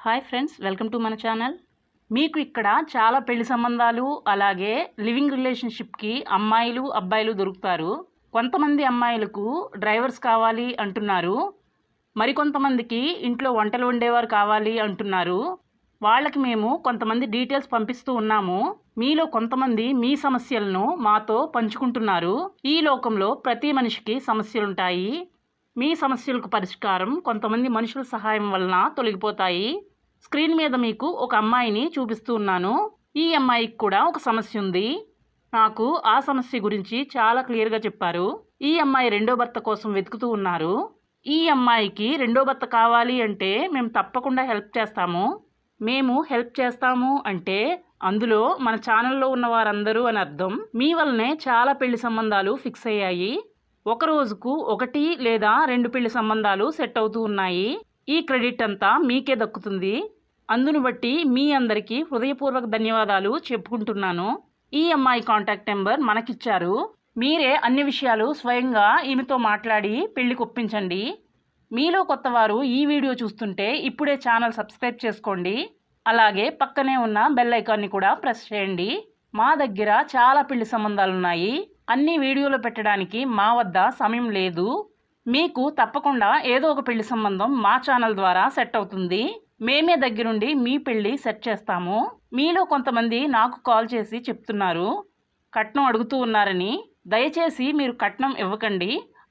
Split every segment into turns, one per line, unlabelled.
Hi friends welcome to మన channel మీకు ఇక్కడ చాలా పెళ్ళి సంబంధాలు అలాగే లివింగ్ రిలేషన్షిప్కి అమ్మాయిలు అబ్బాయిలు దొరుకుతారు. కొంతమంది అమ్మాయిలకు డ్రైవర్స్ కావాలి అంటున్నారు. మరికొంతమందికి ఇంట్లో వంటలు వండేవారు కావాలి అంటున్నారు. వాళ్ళకి మేము కొంతమంది డీటెయిల్స్ పంపిస్తూ ఉన్నాము. మీలో కొంతమంది మీ సమస్యలను మాతో పంచుకుంటున్నారు. ఈ లోకంలో ప్రతి మనిషికి సమస్యలుంటాయి. మీ సమస్యలకు పరిష్కారం కొంతమంది మనుషుల సహాయం వలన తొలగిపోతాయి. స్క్రీన్ మీద మీకు ఒక అమ్మాయిని చూపిస్తూ ఉన్నాను. ఈ అమ్మాయికి కూడా ఒక సమస్య ఉంది. నాకు ఆ సమస్య గురించి చాలా క్లియర్గా చెప్పారు. ఈ అమ్మాయి రెండో భర్త కోసం వెతుకుతూ ఉన్నారు. ఈ అమ్మాయికి రెండో భర్త కావాలి అంటే మేము తప్పకుండా హెల్ప్ చేస్తాము. మేము హెల్ప్ చేస్తాము అంటే అందులో మన ఛానల్లో ఉన్న వారందరూ అని అర్థం. మీ వల్లనే చాలా పెళ్ళి సంబంధాలు ఫిక్స్ అయ్యాయి. ఒక రోజుకు ఒకటి లేదా రెండు పెళ్ళి సంబంధాలు సెట్ అవుతూ ఉన్నాయి. ఈ క్రెడిట్ అంతా మీకే దక్కుతుంది. అందును బట్టి మీ అందరికీ హృదయపూర్వక ధన్యవాదాలు చెప్పుకుంటున్నాను. ఈ అమ్మాయి కాంటాక్ట్ నెంబర్ మనకిచ్చారు. మీరే అన్ని విషయాలు స్వయంగా ఈమెతో మాట్లాడి పెళ్ళికి ఒప్పించండి మీలో కొత్తవారు ఈ వీడియో చూస్తుంటే ఇప్పుడే ఛానల్ సబ్స్క్రైబ్ చేసుకోండి. అలాగే పక్కనే ఉన్న బెల్ ఐకాన్ని కూడా ప్రెస్ చేయండి. మా దగ్గర చాలా పెళ్ళి సంబంధాలు ఉన్నాయి అన్ని వీడియోలు పెట్టడానికి మా వద్ద సమయం లేదు. మీకు తప్పకుండా ఏదో ఒక పెళ్ళి సంబంధం మా ఛానల్ ద్వారా సెట్ అవుతుంది. మేమే దగ్గరుండి మీ పెళ్ళి సెట్ చేస్తాము. మీలో కొంతమంది నాకు కాల్ చేసి చెప్తున్నారు. కట్నం అడుగుతూ ఉన్నారని. దయచేసి మీరు కట్నం ఇవ్వకండి.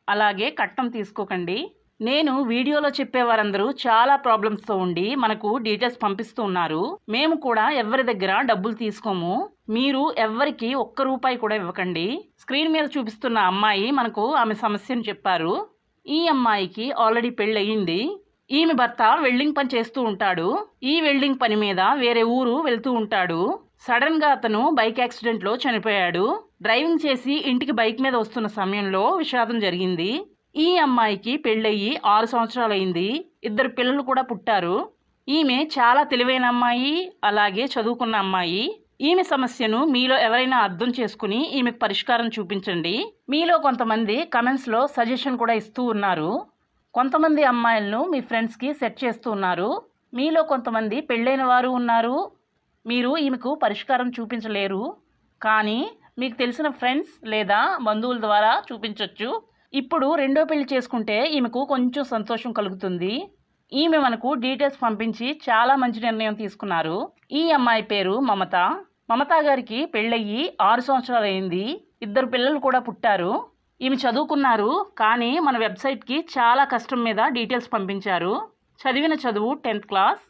అలాగే కట్నం తీసుకోకండి. నేను వీడియోలో చెప్పే వారందరూ చాలా ప్రాబ్లమ్స్తో ఉండి మనకు డీటెయిల్స్ పంపిస్తూ ఉన్నారు. మేము కూడా ఎవరి దగ్గర డబ్బులు తీసుకోము. మీరు ఎవ్వరికి ఒక్క రూపాయి కూడా ఇవ్వకండి. స్క్రీన్ మీద చూపిస్తున్న అమ్మాయి మనకు ఆమె సమస్యను చెప్పారు. ఈ అమ్మాయికి ఆల్రెడీ పెళ్ళయింది. ఈమె భర్త వెల్డింగ్ పని చేస్తూ ఉంటాడు. ఈ వెల్డింగ్ పని మీద వేరే ఊరు వెళ్తూ ఉంటాడు. సడన్గా అతను బైక్ యాక్సిడెంట్లో చనిపోయాడు. డ్రైవింగ్ చేసి ఇంటికి బైక్ మీద వస్తున్న సమయంలో విషాదం జరిగింది. ఈ అమ్మాయికి పెళ్ళయి ఆరు సంవత్సరాలైంది. ఇద్దరు పిల్లలు కూడా పుట్టారు. ఈమె చాలా తెలివైన అమ్మాయి అలాగే చదువుకున్న అమ్మాయి. ఈమె సమస్యను మీలో ఎవరైనా అర్థం చేసుకుని ఈమెకు పరిష్కారం చూపించండి. మీలో కొంతమంది కమెంట్స్లో సజెషన్ కూడా ఇస్తూ ఉన్నారు. కొంతమంది అమ్మాయిలను మీ ఫ్రెండ్స్కి సెట్ చేస్తూ ఉన్నారు. మీలో కొంతమంది పెళ్ళైన వారు ఉన్నారు. మీరు ఈమెకు పరిష్కారం చూపించలేరు. కానీ మీకు తెలిసిన ఫ్రెండ్స్ లేదా బంధువుల ద్వారా చూపించవచ్చు ఇప్పుడు రెండో పెళ్ళి చేసుకుంటే ఈమెకు కొంచెం సంతోషం కలుగుతుంది. ఈమె మనకు డీటెయిల్స్ పంపించి చాలా మంచి నిర్ణయం తీసుకున్నారు. ఈ అమ్మాయి పేరు మమత. మమతా గారికి పెళ్ళయ్యి ఆరు సంవత్సరాలు అయింది ఇద్దరు పిల్లలు కూడా పుట్టారు. ఈమె చదువుకున్నారు కానీ మన వెబ్సైట్కి చాలా కష్టం మీద డీటెయిల్స్ పంపించారు. చదివిన చదువు టెన్త్ క్లాస్.